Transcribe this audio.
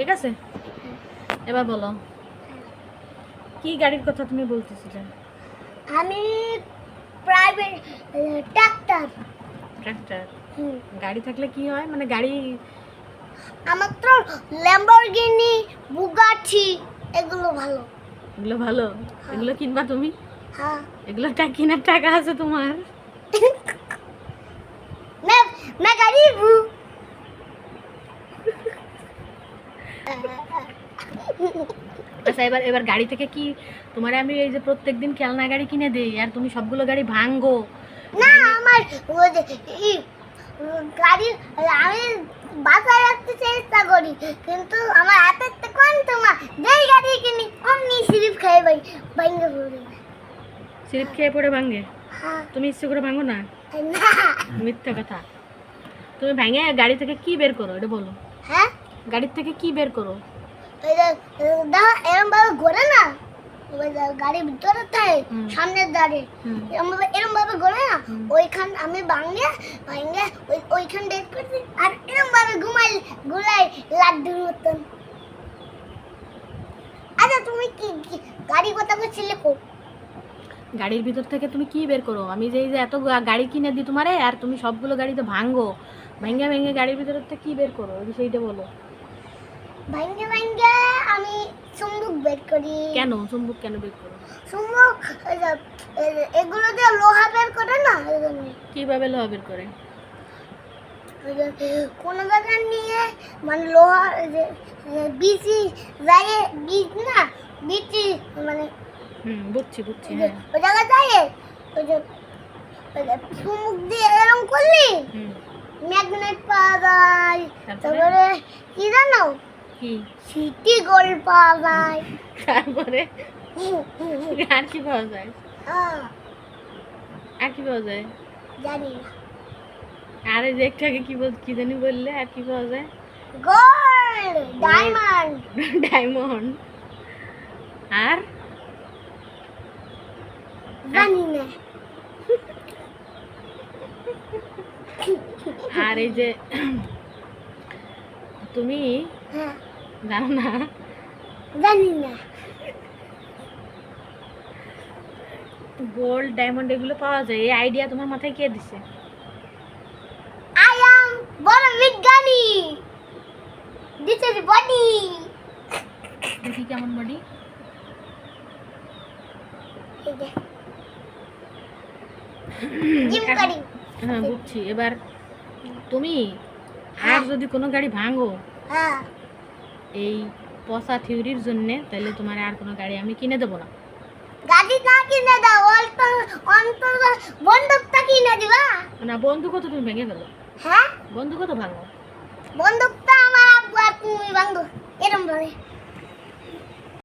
ঠিক আছে এবার বলো কি গাড়ির কথা তুমি বলতেছিলে আমি প্রাইভেট ট্রাক্টর ট্রাক্টর গাড়ি থাকলে কি হয় মানে গাড়ি আমার তো ল্যাম্বরগিনি বুগাটি এগুলো ভালো এগুলো ভালো এগুলো কিনবা তুমি হ্যাঁ এগুলো টাকা কেনার টাকা আছে তোমার मैं मैं गरीब हूँ আচ্ছা এবার এবার গাড়ি থেকে কি তোমার আমি এই যে প্রত্যেকদিন খেলনা গাড়ি কিনে দিই আর তুমি সবগুলো গাড়ি ভাঙ্গো না আমার গাড়ি আমি বাসায় রাখতে চেষ্টা করি কিন্তু আমার হাতের থেকে কোন তোমার যেই গাড়ি কিনি অমনি সিরিপ খাই ভাই ভাঙ্গে পড়ে স্লিপ খেয়ে পড়ে ভাঙ্গে হ্যাঁ। তুমি ইচ্ছে করে ভাঙো না? না। মিথ্যা কথা। তুমি ভেঙে গাড়ি থেকে কি বের করো এটা বলো। হ্যাঁ? গাড়ির থেকে কি বের করো? এরম ভাবে ঘোরে না। গাড়ির ভিতরে থাকে সামনের এরম ভাবে এরম ভাবে ঘোরে না। ওইখান আমি ভাঙে ভাঙে ওইখান ডেট করছি আর এরম ভাবে ঘুমাই লাড্ডুর মতন। আচ্ছা তুমি কি কি- গাড়ি কথা বলছিলে কো? গাড়ির ভিতর থেকে তুমি কি বের করো? আমি যে যে এত গাড়ি কিনে দিই তোমারে আর তুমি সবগুলো গাড়িতে ভাঙ্গো ভেঙে ভেঙে গাড়ির ভিতর থেকে কি বের করো? সেইটা বলো। ভাঙ্গে ভাঙ্গে আমি চুম্বুক বের করি। কেন? চুম্বুক কেন বের করো? চুম্বক এগুলো দিয়ে লোহা বের করে না। কীভাবে লোহা বের করে? কোনো জায়গায় নিয়ে মানে লোহা যে বিচি যায় বীজ না বিচি মানে হুম বুঝছি বুঝছি হ্যাঁ। ওই জায়গায় যায় ওই যে চুমুক দিয়ে এরকম করলি? ম্যাগনেট পাওয়া যায়? তারপরে কি জানো? কি? সিটি গোল্ড পাওয়া যায়। তারপরে আর কি পাওয়া যায়? আহ, আর কি পাওয়া যায়? জানি না। আর এই যে একটু আগে কি বল কি জানি বললে আর কি পাওয়া যায়? Gold diamond. ডায়মন্ড। আর? জানি না। আর এই যে তুমি হ্যাঁ। জানো না? জানি না গোল্ড ডায়মন্ড এগুলো পাওয়া যায়। এই আইডিয়া তোমার মাথায় কে দিছে? আই অ্যাম বড় বিজ্ঞানী দিস ইজ বডি দেখি কেমন বডি হ্যাঁ বুঝছি। এবার তুমি আর যদি কোনো গাড়ি ভাঙো হ্যাঁ। এই পচা থিওরির জন্য তাহলে তোমার আর কোনো গাড়ি আমি কিনে দেবো না। গাড়ি না কিনে দাও বন্দুকটা কিনে দিবা। না তো তুমি ভেঙে ফেলো। হ্যাঁ? তো ভাঙো। বন্দুকটা আমার আব্বু আর তুমি বন্ধু এরম ভাবে।